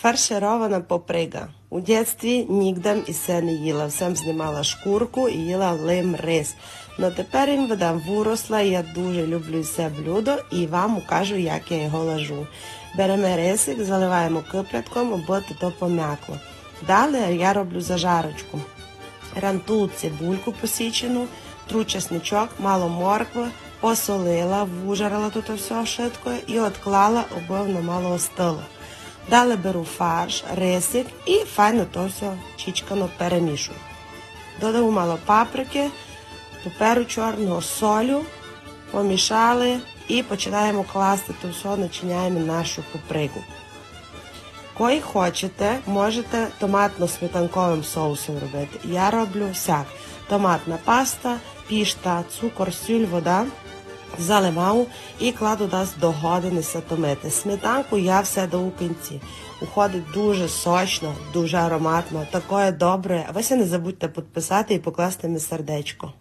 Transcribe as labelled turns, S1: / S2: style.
S1: Фарширована поприга. У дитинстві нігдем і все не їла. Всем знімала шкурку і їла лим рис. Но тепер їм видам виросла, я дуже люблю це блюдо і вам укажу, як я його лажу. Беремо рисик, заливаємо киплятком, аби то пом'якло. Далі я роблю зажарочку. Ранту цибульку посічену, тру чесничок, мало моркви, посолила, вужарила тут все швидко і отклала, воно мало остило. Далі беру фарш, рисик і файно то все чічкано перемішую. Додаю мало паприки, пеперу чорного, солю, помішали і починаємо класти то все, начиняємо нашу попригу. Кої хочете, можете томатно-сметанковим соусом робити. Я роблю всяк. Томатна паста, пішта, цукор, сіль, вода. Заливаю і кладу нас до години томити. Сметанку я все до у кінці. Уходить дуже сочно, дуже ароматно, такое добре. Ви не забудьте підписати і покласти мені сердечко.